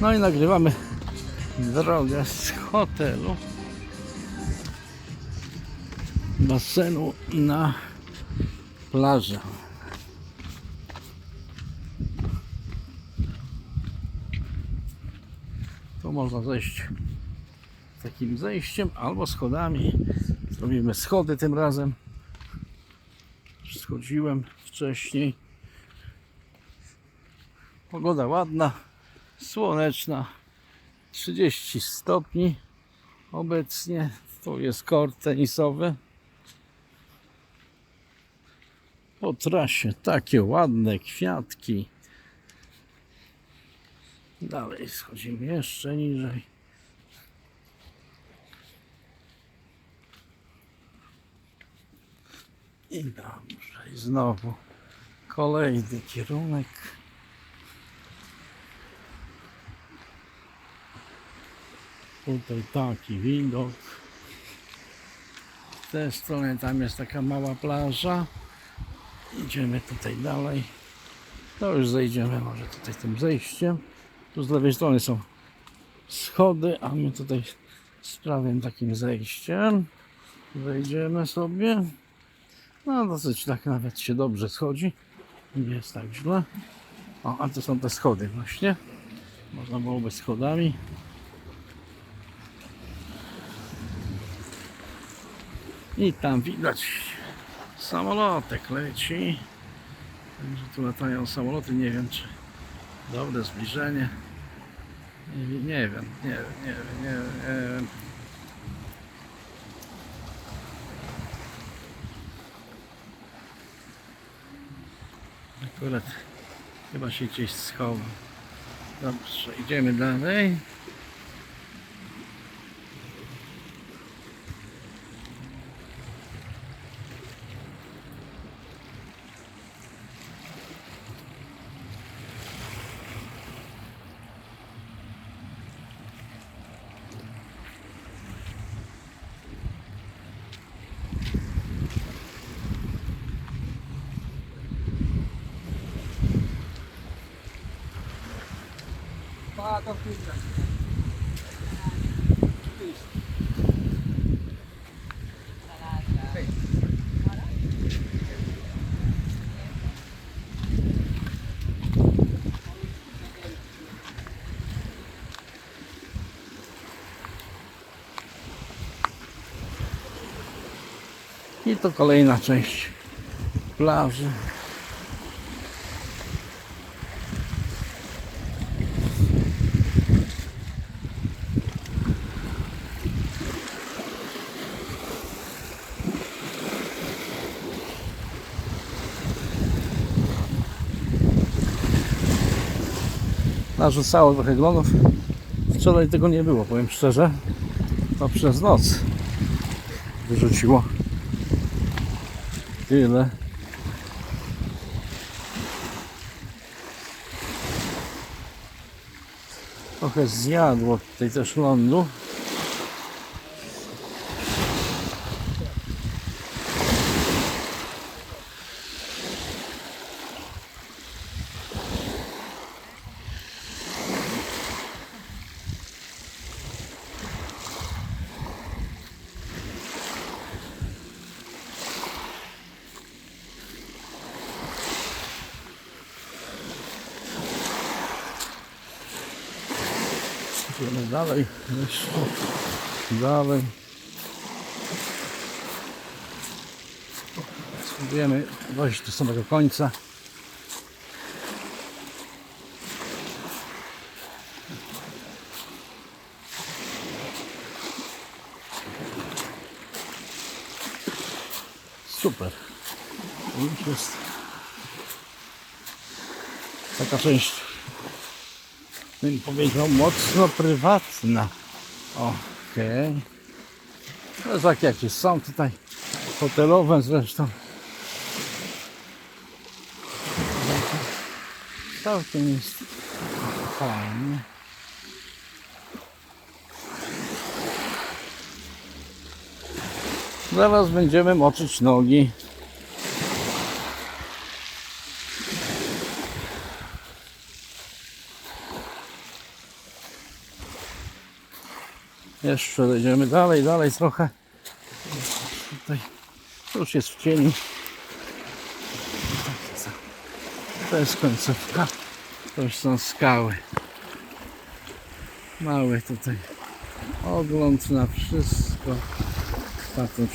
No i nagrywamy drogę z hotelu basenu na plażę. Tu można zejść takim zejściem albo schodami. Zrobimy schody tym razem. Schodziłem wcześniej. Pogoda ładna, słoneczna. 30 stopni obecnie. Tu jest kort tenisowy. Po trasie takie ładne kwiatki. Dalej schodzimy jeszcze niżej. I dobrze, i znowu kolejny kierunek. Tutaj taki widok. Z tej strony tam jest taka mała plaża. Idziemy tutaj dalej. To już zejdziemy może tutaj tym zejściem. Tu z lewej strony są schody, a my tutaj z prawym takim zejściem wejdziemy sobie. No dosyć tak nawet się dobrze schodzi. Nie jest tak źle. O, a to są te schody właśnie. Można byłoby schodami. I tam widać samolotek leci. Także tu latają samoloty. Nie wiem czy dobre zbliżenie. Nie, wiem, nie wiem, nie wiem, nie wiem, nie wiem. Nie wiem. Akurat chyba się gdzieś schował. Dobrze, idziemy dalej. I to kolejna część plaży. Narzucało trochę glonów. Wczoraj tego nie było, powiem szczerze. To przez noc wyrzuciło. Tyle. Trochę zjadło tutaj też lądu. Idziemy dalej, jeszcze dalej. Spróbujemy dojść do samego końca. Super. Już jest taka część bym powiedział, mocno prywatna. Okej. No tak jakie są tutaj hotelowe zresztą. Całkiem jest fajnie. Zaraz będziemy moczyć nogi. Jeszcze dojdziemy dalej, dalej trochę. Tutaj już jest w cieniu. To jest końcówka. To już są skały. Mały tutaj ogląd na wszystko. Patrzę,